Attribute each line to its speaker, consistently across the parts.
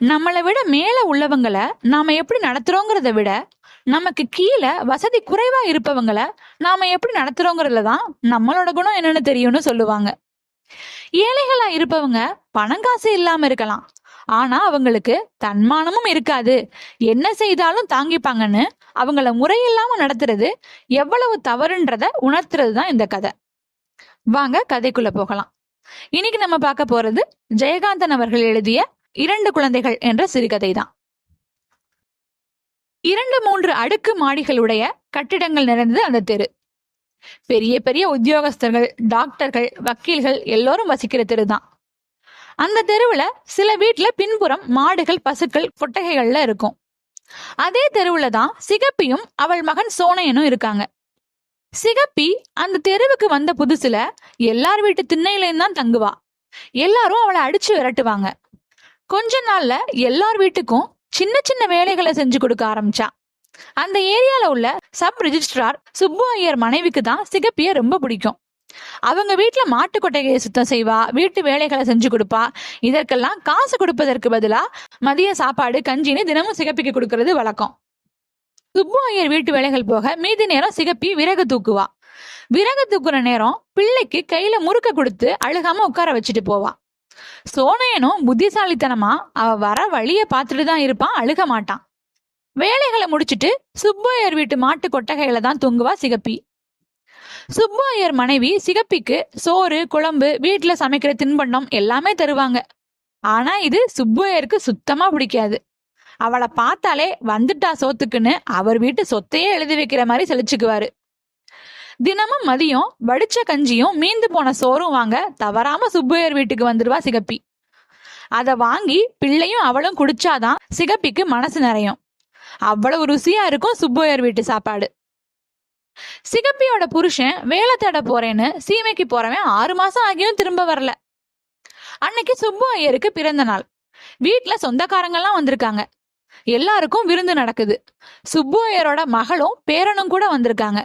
Speaker 1: நம்மளை விட மேல உள்ளவங்கள நாம எப்படி நடத்துறோங்கிறத விட நமக்கு கீழே வசதி குறைவா இருப்பவங்கள நாம எப்படி நடத்துறோங்கிறதுல தான் நம்மளோட குணம் என்னன்னு தெரியும்னு சொல்லுவாங்க. ஏழைகளா இருப்பவங்க பணம் காசு இல்லாம இருக்கலாம். ஆனா அவங்களுக்கு தன்மானமும் இருக்காது. என்ன செய்தாலும் தாங்கிப்பாங்கன்னு அவங்கள முறையில்லாம நடத்துறது எவ்வளவு தவறுன்றத உணர்த்துறது தான் இந்த கதை. வாங்க கதைக்குள்ள போகலாம். இன்னைக்கு நம்ம பார்க்க போறது ஜெயகாந்தன் அவர்கள் எழுதிய இரண்டு குழந்தைகள் என்ற சிறுகதை தான் இரண்டு மூன்று அடுக்கு மாடிகளுடைய கட்டிடங்கள் நிறைந்தது அந்த தெரு. பெரிய பெரிய உத்தியோகஸ்தர்கள் டாக்டர்கள் வக்கீல்கள் எல்லோரும் வசிக்கிற தெரு தான் அந்த தெருவுல சில வீட்டுல பின்புறம் மாடுகள் பசுக்கள் கொட்டகைகள்ல இருக்கும். அதே தெருவுல தான் சிகப்பியும் அவள் மகன் சோனையனும் இருக்காங்க. சிகப்பி அந்த தெருவுக்கு வந்த புதுசுல எல்லார் வீட்டு திண்ணையிலையும் தான் தங்குவா. எல்லாரும் அவளை அடிச்சு விரட்டுவாங்க. கொஞ்ச நாள்ல எல்லார் வீட்டுக்கும் சின்ன சின்ன வேலைகளை செஞ்சு கொடுக்க ஆரம்பிச்சா. அந்த ஏரியால உள்ள சப் ரிஜிஸ்ட்ரார் சுப்பு ஐயர் மனைவிக்கு தான் சிகப்பிய ரொம்ப பிடிக்கும். அவங்க வீட்டுல மாட்டு கொட்டையை சுத்தம் செய்வா வீட்டு வேலைகளை செஞ்சு கொடுப்பா. இதற்கெல்லாம் காசு கொடுப்பதற்கு பதிலா மதிய சாப்பாடு கஞ்சின்னு தினமும் சிகப்பிக்கு கொடுக்கறது வழக்கம். சுப்பு ஐயர் வீட்டு வேலைகள் போக மீதி நேரம் சிகப்பி விறகு தூக்குவா. விறகு தூக்குற நேரம் பிள்ளைக்கு கையில முறுக்க கொடுத்து அழுகாம உட்கார வச்சுட்டு போவா. சோனையனும் புத்திசாலித்தனமா அவ வர வழிய பார்த்துட்டு தான் இருப்பான் அழுக மாட்டான் வேலைகளை முடிச்சிட்டு சுப்பையர் வீட்டு மாட்டு கொட்டகையில தான் தூங்குவா சிகப்பி. சுப்பையர் மனைவி சிகப்பிக்கு சோறு குழம்பு வீட்டுல சமைக்கிற தின்பண்டம் எல்லாமே தருவாங்க. ஆனா இது சுப்பையருக்கு சுத்தமா பிடிக்காது. அவளை பார்த்தாலே வந்துட்டா சோத்துக்குன்னு அவர் வீட்டு சொத்தையே எழுதி வைக்கிற மாதிரி செழிச்சுக்குவாரு தினமும் மதியம் வடிச்ச கஞ்சியும் மீந்து போன சோறும் வாங்க தவறாம சுப்பையர் வீட்டுக்கு வந்துடுவா சிகப்பி. அதை வாங்கி பிள்ளையும் அவளும் குடிச்சாதான் சிகப்பிக்கு மனசு நிறையும். அவ்வளவு ருசியா இருக்கும் சுப்பையர் வீட்டு சாப்பாடு. சிகப்பியோட புருஷன் வேலை தேட போறேன்னு சீமைக்கு போறவன் ஆறு மாசம் ஆகியும் திரும்ப வரல. அன்னைக்கு சுப்பு ஐயருக்கு பிறந்த நாள். வீட்டுல சொந்தக்காரங்கெல்லாம் வந்திருக்காங்க. எல்லாருக்கும் விருந்து நடக்குது. சுப்பு ஐயரோட மகளும் பேரனும் கூட வந்திருக்காங்க.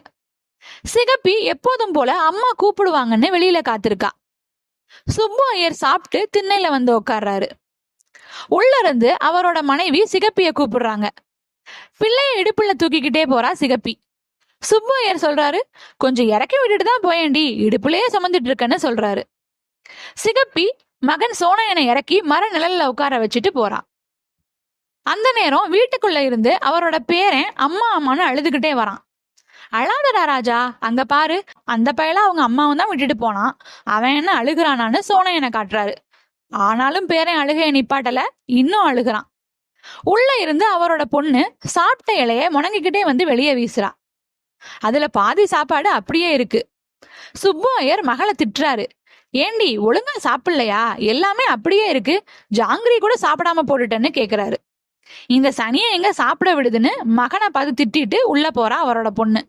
Speaker 1: சிகப்பி எப்போதும் போல அம்மா கூப்பிடுவாங்கன்னு வெளியில காத்திருக்கா. சுப்பு ஐயர் சாப்பிட்டு திண்ணையில வந்து உட்கார்றாரு. உள்ள இருந்து அவரோட மனைவி சிகப்பிய கூப்பிடுறாங்க. பிள்ளைய இடுப்புல தூக்கிக்கிட்டே போறா சிகப்பி. சுப்பு ஐயர் சொல்றாரு கொஞ்சம் இறக்கி விட்டுட்டு தான் போயேண்டி இடுப்புலயே சுமந்துட்டு இருக்கேன்னு சொல்றாரு. சிகப்பி மகன் சோனையனை இறக்கி மர நிழல்ல உட்கார வச்சுட்டு போறான் அந்த நேரம் வீட்டுக்குள்ள இருந்து அவரோட பேரன் அம்மா அம்மான்னு அழுதுகிட்டே வரான். அழாதடா ராஜா. அங்க பாரு. அந்த பையல அவங்க அம்மாவும் தான் விட்டுட்டு போனான். அவன் என்ன அழுகிறானான்னு சோனையனை காட்டுறாரு. ஆனாலும் பேரன் அழுகையை நிப்பாட்டல இன்னும் அழுகுறான். உள்ள இருந்து அவரோட பொண்ணு சாப்பிட்ட இலைய முணங்கிக்கிட்டே வந்து வெளியே வீசுறா. அதுல பாதி சாப்பாடு அப்படியே இருக்கு. சுப்பு ஐயர் மகளை திட்டுறாரு. ஏண்டி ஒழுங்கா சாப்பிடலையா? எல்லாமே அப்படியே இருக்கு. ஜாங்கிரி கூட சாப்பிடாம போட்டுட்டேன்னு கேக்குறாரு. இந்த சனியை எங்க சாப்பிட விடுதுன்னு மகனை பார்த்து திட்டிட்டு உள்ள போறா அவரோட பொண்ணு.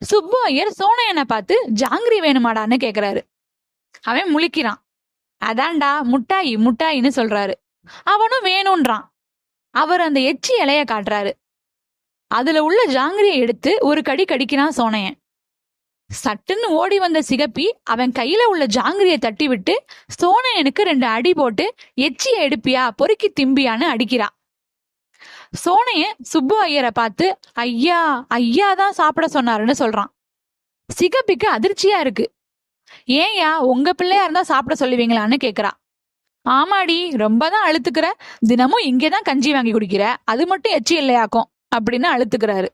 Speaker 1: சுப்பு ஐயர் சோனையனை பார்த்து ஜாங்கிரி வேணுமாடான்னு கேக்குறாரு. அவன் முழிக்கிறான். அதான்டா முட்டாயி முட்டாயின்னு சொல்றாரு. அவனும் வேணும்ன்றான். அவர் அந்த எச்சி இலைய காட்டுறாரு. அதுல உள்ள ஜாங்கிரியை எடுத்து ஒரு கடி கடிக்கிறான் சோனையன். சட்டுன்னு ஓடி வந்த சிகப்பி அவன் கையில உள்ள ஜாங்கிரியை தட்டி விட்டு சோனையனுக்கு ரெண்டு அடி போட்டு எச்சியை எடுப்பியா? பொறுக்கி திம்பியான்னு அடிக்கிறான் சோனையன் சுப்பு ஐயரை பார்த்து ஐயா ஐயா தான் சாப்பிட சொன்னாருன்னு சொல்றான். சிகப்பிக்கு அதிர்ச்சியா இருக்கு. ஏன்யா உங்க பிள்ளையா இருந்தா சாப்பிட சொல்லுவீங்களான்னு கேக்குறா. ஆமாடி ரொம்ப தான் அழுத்துக்கிற. தினமும் இங்கே தான் கஞ்சி வாங்கி குடிக்கிற. அது மட்டும் எச்சி இல்லையாக்கும் அப்படின்னு அழுத்துக்கிறாரு.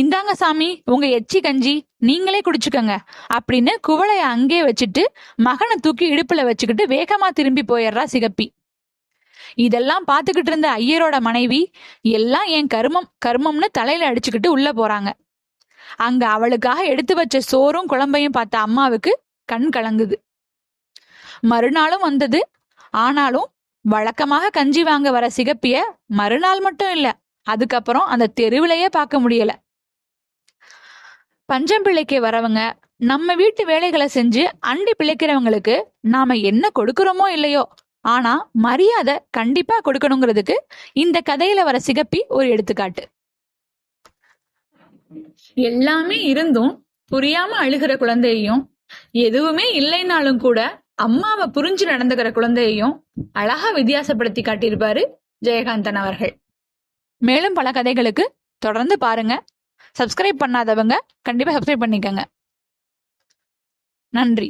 Speaker 1: இந்தாங்க சாமி உங்க எச்சி கஞ்சி நீங்களே குடிச்சுக்கங்க அப்படின்னு குவளைய அங்கே வச்சுட்டு மகனை தூக்கி இடுப்புல வச்சுக்கிட்டு வேகமா திரும்பி போயிடுறா சிகப்பி. இதெல்லாம் பார்த்துக்கிட்டு இருந்த ஐயரோட மனைவி எல்லாம் என் கர்மம் கர்மம்னு தலையில அடிச்சுக்கிட்டு உள்ள போறாங்க. அங்க அவளுக்காக எடுத்து வச்ச சோறும் குழம்பையும் பார்த்த அம்மாவுக்கு கண் கலங்குது. மறுநாளும் வந்தது. ஆனாலும் வழக்கமாக கஞ்சி வாங்க வர சிகப்பிய மறுநாள் மட்டும் இல்ல அதுக்கப்புறம் அந்த தெருவிலையே பார்க்க முடியல. பஞ்சம்பிள்ளைக்கு வரவங்க நம்ம வீட்டு வேலைகளை செஞ்சு அண்டி பிழைக்கிறவங்களுக்கு நாம என்ன கொடுக்கிறோமோ இல்லையோ ஆனா மரியாதை கண்டிப்பா கொடுக்கணுங்கிறதுக்கு இந்த கதையில வர சிகப்பி ஒரு எடுத்துக்காட்டு. எல்லாமே இருந்தும் புரியாம அழுகிற குழந்தையையும் எதுவுமே இல்லைனாலும் கூட அம்மாவை புரிஞ்சு நடந்துக்கிற குழந்தையையும் அழகா வித்தியாசப்படுத்தி காட்டியிருப்பாரு ஜெயகாந்தன் அவர்கள். மேலும் பல கதைகளுக்கு தொடர்ந்து பாருங்க. சப்ஸ்கிரைப் பண்ணாதவங்க கண்டிப்பா சப்ஸ்கிரைப் பண்ணிக்கங்க. நன்றி.